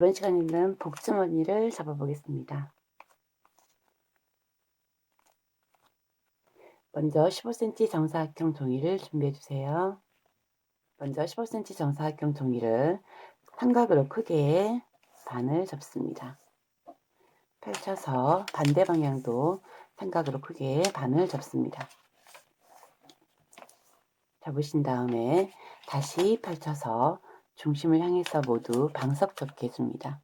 이번 시간에는 복주머니를 잡아보겠습니다. 먼저 15cm 정사각형 종이를 준비해 주세요. 먼저 15cm 정사각형 종이를 삼각으로 크게 반을 접습니다. 펼쳐서 반대 방향도 삼각으로 크게 반을 접습니다. 접으신 다음에 다시 펼쳐서 중심을 향해서 모두 방석 접게 해줍니다.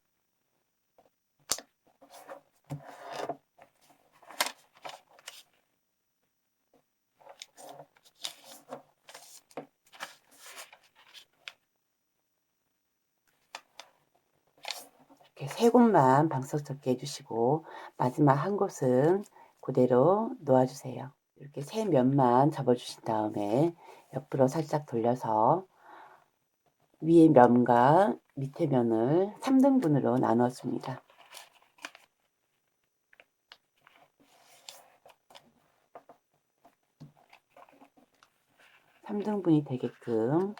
이렇게 세 곳만 방석 접게 해주시고 마지막 한 곳은 그대로 놓아주세요. 이렇게 세 면만 접어주신 다음에 옆으로 살짝 돌려서 위에 면과 밑에 면을 3등분으로 나눠줍니다. 삼등분이 되게끔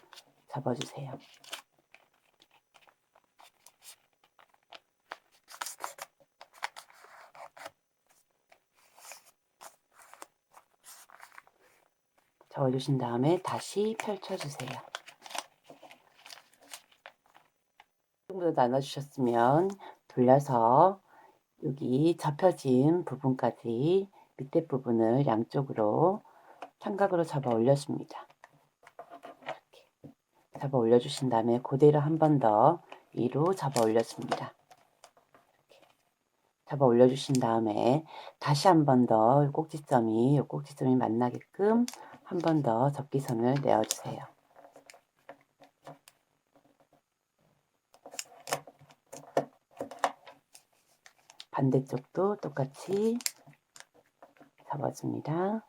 접어주세요. 접어주신 다음에 다시 펼쳐주세요. 정도 나눠주셨으면 돌려서 여기 접혀진 부분까지 밑에 부분을 양쪽으로 삼각으로 잡아 올려줍니다. 이렇게 잡아 올려주신 다음에 그대로 한 번 더 위로 잡아 올려줍니다. 이렇게 잡아 올려주신 다음에 다시 한 번 더 꼭지점이 꼭지점이 만나게끔 한 번 더 접기선을 내어주세요. 반대쪽도 똑같이 잡아줍니다.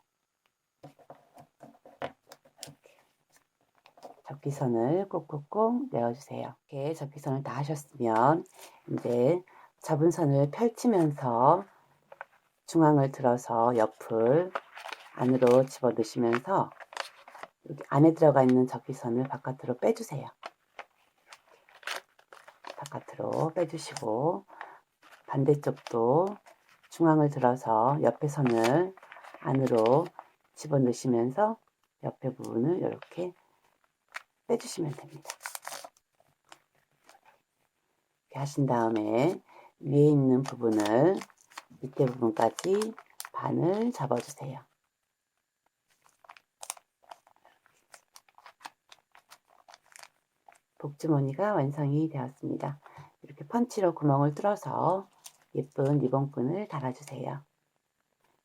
접기선을 꼭꼭꼭 내어주세요. 이렇게 접기선을 다 하셨으면 이제 접은 선을 펼치면서 중앙을 들어서 옆을 안으로 집어넣으시면서 여기 안에 들어가 있는 접기선을 바깥으로 빼주세요. 바깥으로 빼주시고 반대쪽도 중앙을 들어서 옆에 선을 안으로 집어넣으시면서 옆에 부분을 이렇게 빼주시면 됩니다. 이렇게 하신 다음에 위에 있는 부분을 밑에 부분까지 반을 잡아주세요. 복주머니가 완성이 되었습니다. 이렇게 펀치로 구멍을 뚫어서 예쁜 리본끈을 달아주세요.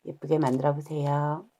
예쁘게 만들어 보세요.